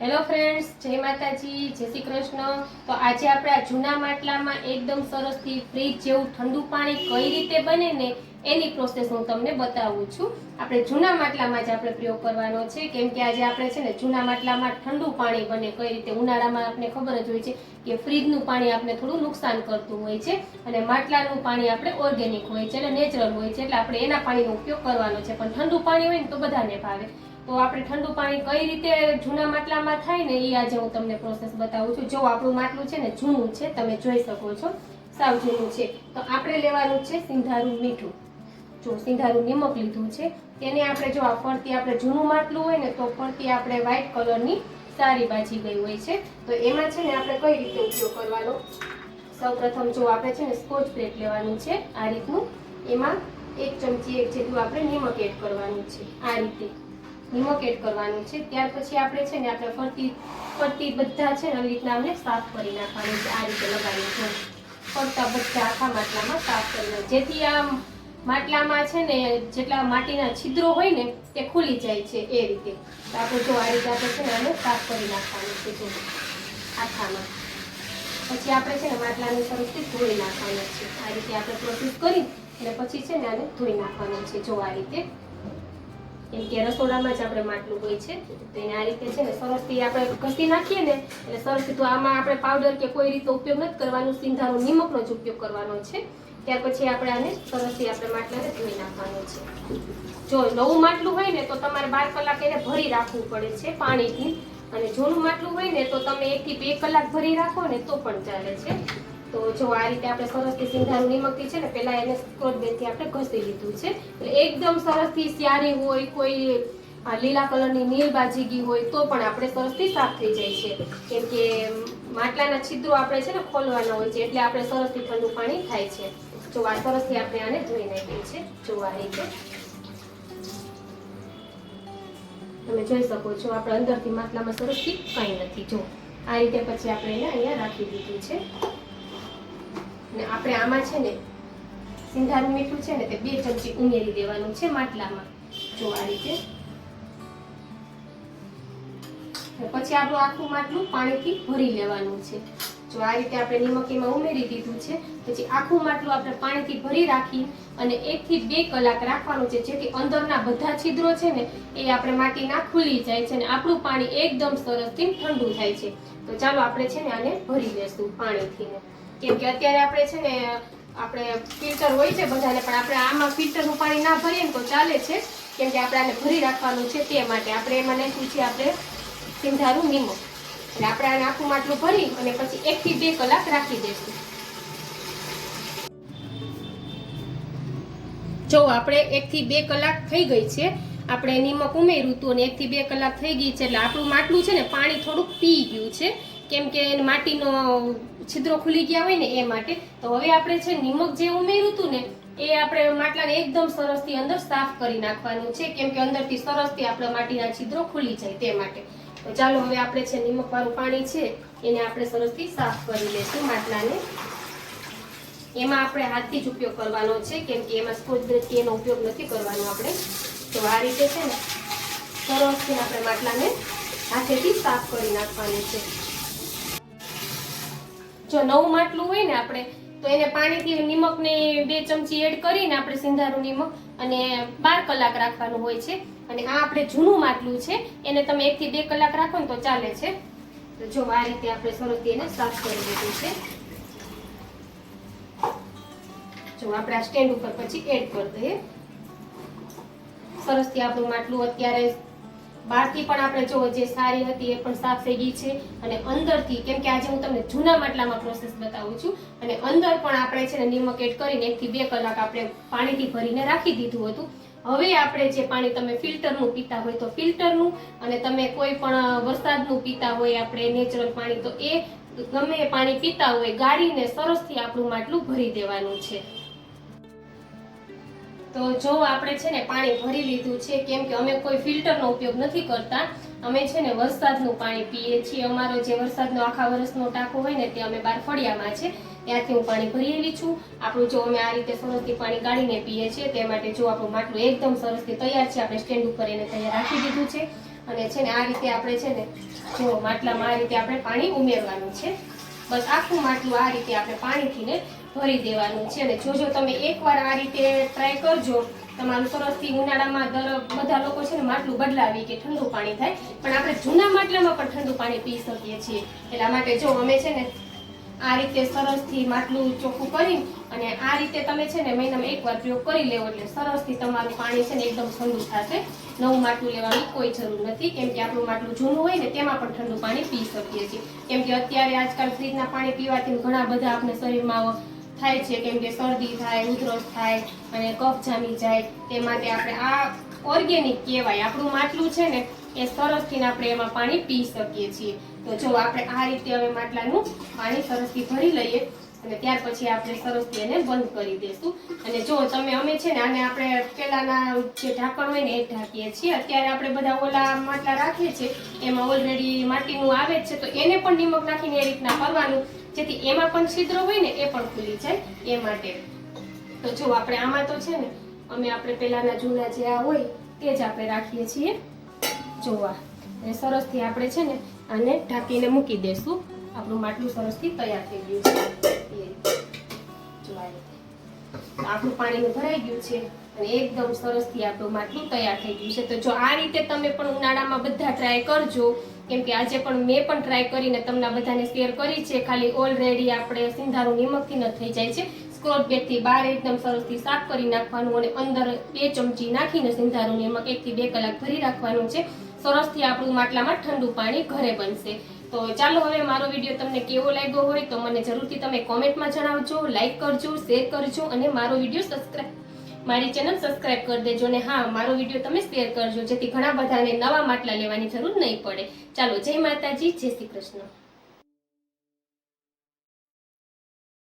Hello friends જય માતાજી, જય શ્રી કૃષ્ણ. તો આજે આપણે આ જૂના માટલામાં એકદમ સરસથી ફ્રીજ જેવું ઠંડુ પાણી કઈ રીતે બને ને એની પ્રોસેસ હું તમને બતાવું છું. આપણે જૂના માટલામાં જ આપણે પ્રયોગ કરવાનો છે. કેમ કે આજે આપણે છે ને જૂના માટલામાં ઠંડુ પાણી બને, કઈ રીતે ઉનાળામાં આપણે ખબર જ હોય છે કે ફ્રીજનું પાણી આપણે થોડું નુકસાન કરતું હોય છે અને માટલાનું પાણી આપણે ઓર્ગેનિક હોય છે એટલે નેચરલ હોય છે. એટલે આપણે એના પાણીનો ઉપયોગ કરવાનો છે. પણ ઠંડુ પાણી હોય ને તો બધાને ભાવે. તો આપણે ઠંડુ પાણી કઈ રીતે જૂના માટલામાં થાય ને એ આજે હું તમને પ્રોસેસ બતાવું છું. જો આપણું માટલું છે ને જૂનું છે, તમે જોઈ શકો છો, સાવ જૂનું છે. તો આપણે લેવાનું છે સિંધારું મીઠું. જો સિંધારું નિમક લીધું છે, તેને આપણે જો આ ફરતી આપણે જૂનું માટલું હોય ને તો ફરતી આપણે વ્હાઈટ કલરની સારી બાજી ગઈ હોય છે. તો એમાં છે ને આપણે કઈ રીતે ઉપયોગ કરવાનો? સૌ પ્રથમ જો આપણે છે ને સ્કોચ બ્રેડ લેવાનું છે, આ રીતનું. એમાં એક ચમચી એક જેટલું આપણે નિમક એડ કરવાનું છે, આ રીતે. નિમક એડ કરવાનું છે. ત્યાર પછી આપણે છે ને આપણે ફરતી ફરતી બધા છે ને આવી રીતના આપણે સાફ કરી નાખવાનું છે. આ રીતે લગાવી છે ફરતા બધા આખા માટલામાં સાફ કરી નાખ. જેથી આ માટલામાં છે ને જેટલા માટીના છિદ્રો હોય ને તે ખુલી જાય છે એ રીતે. તો આપણે જો આ રીતે આપણે છે ને આને સાફ કરી નાખવાનું છે જો આખામાં. પછી આપણે છે ને માટલાને સરસથી ધોઈ નાખવાનું છે. આ રીતે આપણે પ્રોસેસ કરી અને પછી છે ને આને ધોઈ નાખવાનું છે જો આ રીતે. કે રસોડામાં જ આપણે માટલું હોય છે. તો એને આ રીતે છે ને સરસથી આપણે ઘસી નાખીએ ને એટલે સરસથી તો આમાં આપણે પાવડર કે કોઈ રીતે ઉપયોગ નથી કરવાનો સિંધારો નિમકનો જ ઉપયોગ કરવાનો છે. ત્યાર પછી આપણે આને સરસથી આપણે માટલાને ધોઈ નાખવાનું છે. જો નવું માટલું હોય ને તો તમારે બાર કલાક એને ભરી રાખવું પડે છે પાણીથી. અને જૂનું માટલું હોય ને તો તમે એકથી બે કલાક ભરી રાખો ને તો પણ ચાલે છે. તો જો આ રીતે આપણે સરસથી સિંધાનું નિમકથી છે ને પહેલાં એને સ્કોચ બેનથી આપણે ઘસી લીધું છે. એટલે એકદમ સરસથી સ્યારી હોય, કોઈ લીલા કલરની નીલ બાજીગી હોય, તો પણ આપણે સરસથી સાફ થઈ જાય છે. કેમ કે માટલાના છિદ્રો આપણે છે ને ખોલવાના હોય છે, એટલે આપણે સરસથી ઠંડુ પાણી થાય છે. જો આ સરસથી આપણે આને ધોઈ નાખીએ છે. જો આ રીતે. તમે જોઈ શકો છો, આપણે અંદરથી માટલામાં સરસથી કંઈ નથી. જો, આ રીતે પછી આપણે એને અહીંયા રાખી દીધું છે. અને આપણે આમાં છે ને સિંધારું મીઠું છે ને તે બે ચમચી ઉમેરી દેવાનું છે માટલામાં. જો આ રીતે. પછી આપણું આખું માટલું પાણીથી ભરી લેવાનું છે. જો આ રીતે આપણે નિમક એમાં ઉમેરી દીધું છે, પછી આખું માટલું આપણે પાણીથી ભરી રાખી અને એકથી બે કલાક રાખવાનું છે, જેથી અંદરના બધા છિદ્રો છે ને એ આપણે માટીના ખુલી જાય છે અને આપણું પાણી એકદમ સરસથી ઠંડુ થાય છે. તો ચાલો આપણે છે ને આને ભરી લેશું પાણીથી ને. કેમ કે અત્યારે આપણે છે ને, આપણે ફિલ્ટર હોય છે બધાને, પણ આપણે આમાં ફિલ્ટરનું પાણી ના ભરીએ ને તો ચાલે છે. કેમ કે આપણે આને ભરી રાખવાનું છે તે માટે. આપણે એમાં નાખ્યું છે આપણે સિંધારું નિમક. એટલે આપણે આને આખું માટલું ભરી અને પછી એકથી બે કલાક રાખી દઈશું. જો આપણે એકથી બે કલાક થઈ ગઈ છે, આપણે નિમક ઉમેર્યું હતું અને એકથી બે કલાક થઈ ગઈ છે, એટલે આપણું માટલું છે ને, પાણી થોડુંક પી ગયું છે. કેમ કે માટીનો છિદ્રો ખુલી ગયા હોય ને એ માટે. તો હવે આપણે છે નિમક જે ઉમેર્યું હતું ને, એ આપણે માટલાને એકદમ સરસથી અંદર સાફ કરી નાખવાનું છે. કેમ કે અંદરથી સરસથી આપણા માટીના છિદ્રો ખુલી જાય તે માટે. તો ચાલો હવે આપણે છે નિમકવાળું પાણી છે, એને આપણે સરસથી સાફ કરી લઈશું માટલાને. એમાં આપણે હાથથી જ ઉપયોગ કરવાનો છે, કેમ કે એમાં સ્કોચ બ્રશથી એનો ઉપયોગ નથી કરવાનો આપણે. તો આ રીતે છે ને, સરસથી આપણે માટલાને હાથેથી સાફ કરી નાખવાનું છે. જો નવું માટલું હોય ને આપણે, તો એને પાણીથી નિમકને બે ચમચી એડ કરીને આપણે સિંધારું નિમક અને બાર કલાક રાખવાનું હોય છે. અને આ આપણે જૂનું માટલું છે. એને તમે એકથી બે કલાક રાખો ને તો ચાલે છે. તો જો આ રીતે આપણે સરસથી એને સાફ કરી દીધું છે. જો આપણે આ સ્ટેન્ડ ઉપર પછી એડ કરી દઈએ. સરસથી આપણું માટલું અત્યારે બહારથી પણ આપણે જો જે સારી હતી એ પણ સાફ થઈ ગઈ છે અને અંદરથી, કેમ કે આજે હું તમને જૂના માટલામાં પ્રોસેસ બતાવું છું, અને અંદર પણ આપણે છે ને નિમક એડ કરીને એકથી બે કલાક આપણે પાણીથી ભરીને રાખી દીધું હતું. હવે આપણે જે પાણી તમે ફિલ્ટરનું પીતા હોય તો ફિલ્ટરનું, અને તમે કોઈ પણ વરસાદનું પીતા હોય આપણે નેચરલ પાણી, તો એ ગમે એ પાણી પીતા હોય, ગાળીને સરસથી આપણું માટલું ભરી દેવાનું છે. તો જો આપણે છે ને પાણી ભરી લીધું છે, કેમ કે અમે કોઈ ફિલ્ટરનો ઉપયોગ નથી કરતા, અમે છે ને વરસાદનું પાણી પીએ છીએ. અમારો જે વરસાદનો આખા વર્ષનો ટાંકો હોય ને, તે અમે બાર ફળિયામાં છે. ત્યાંથી હું પાણી ભરી આવી છું. આપણું જો અમે આ રીતે સરસથી પાણી ગાળીને પીએ છીએ, તે માટે જો આપણું માટલું એકદમ સરસથી તૈયાર છે, આપણે સ્ટેન્ડ ઉપર એને તૈયાર રાખી દીધું છે. અને છે ને આ રીતે આપણે છે ને, જો માટલામાં આ રીતે આપણે પાણી ઉમેરવાનું છે. બસ આખું માટલું આ રીતે આપણે પાણીથી ને ભરી દેવાનું છે અને જોજો તમે એકવાર આ રીતે ટ્રાય કરજો, તમારું સરસથી ઉનાળામાં દર બધા લોકો છે ને માટલું બદલાવી કે ઠંડુ પાણી થાય, પણ આપણે જૂના માટલામાં પણ ઠંડુ પાણી પી શકીએ છીએ. એટલા માટે જો અમે છે ને આ રીતે સરસથી માટલું ચોખ્ખું કરી અને આ રીતે તમે છે ને મહિનામાં એકવાર પ્રયોગ કરી લેવો એટલે સરસથી તમારું પાણી છે ને એકદમ ઠંડુ થશે. નવું માટલું લેવાની કોઈ જરૂર નથી, કેમ કે આપણું માટલું જૂનું હોય ને તેમાં પણ ઠંડુ પાણી પી શકીએ છીએ. કેમ કે અત્યારે આજકાલ ફ્રીજના પાણી પીવાથી ઘણા બધા આપણે શરીરમાં થાય છે, કેમ કે શરદી થાય, ઉધરસ થાય અને કફ જામી જાય, તે માટે આપણે આ ઓર્ગેનિક કહેવાય. આપણું માટલું છે ને, એ સરસથી આપણે એમાં પાણી પી શકીએ છીએ. તો જો આપણે આ રીતે હવે માટલાનું પાણી સરસથી ભરી લઈએ અને ત્યાર પછી આપણે સરસથી એને બંધ કરી દઈશું અને જો તમે, અમે છે ને, આને આપણે પેલાના જે ઢાંકણ હોય ને, એ ઢાંકીએ છીએ. અત્યારે આપણે બધા ઓલા માટલા રાખીએ છીએ. એમાં ઓલરેડી માટીનું આવે જ છે, તો એને પણ નિમક નાખીને એ રીતના કરવાનું જેથી એમાં પણ છિદ્રો હોય ને એ પણ ખુલી જાય એ માટે. તો જો આપણે આમાં તો છે ને, અમે આપણે પહેલાના જૂના જે આ હોય તે જ આપણે રાખીએ છીએ. જોવા અને સરસથી આપણે છે ને આને ઢાંકીને મૂકી દેશું. આપણું માટલું સરસથી તૈયાર થઈ ગયું છે. આપણું પાણીનું ભરાઈ ગયું છે. અને એકદમ સરસથી આપણું માટલું તૈયાર થઈ ગયું છે. તો જો આ રીતે તમે પણ ઉનાળામાં બધા ટ્રાય કરજો. કેમ કે આજે પણ મેં પણ ટ્રાય કરીને તમને બધાને શેર કરી છે. ખાલી ઓલરેડી આપણે સિંધારું નિમકથી ન થઈ જાય છે. સ્ક્રોચ બેગથી બહાર એકદમ સરસથી સાફ કરી નાખવાનું અને અંદર બે ચમચી નાખીને સિંધારું નિમક એકથી બે કલાક ભરી રાખવાનું છે. સરસથી આપણું માટલામાં ઠંડુ પાણી ઘરે બનશે. તો ચાલો હવે મારો વીડિયો તમને કેવો લાગ્યો હોય તો મને જરૂરથી તમે કોમેન્ટમાં જણાવજો લાઈક કરજો શેર કરજો અને મારો વીડિયો સબસ્ક્રાઈબ મારી ચેનલ સબસ્ક્રાઇબ કરી દેજો અને હા, મારો વીડિયો તમે શેર કરજો, જેથી ઘણા બધાને નવા માટલા લેવાની જરૂર નહીં પડે. ચાલો, જય માતાજી, જય શ્રી કૃષ્ણ.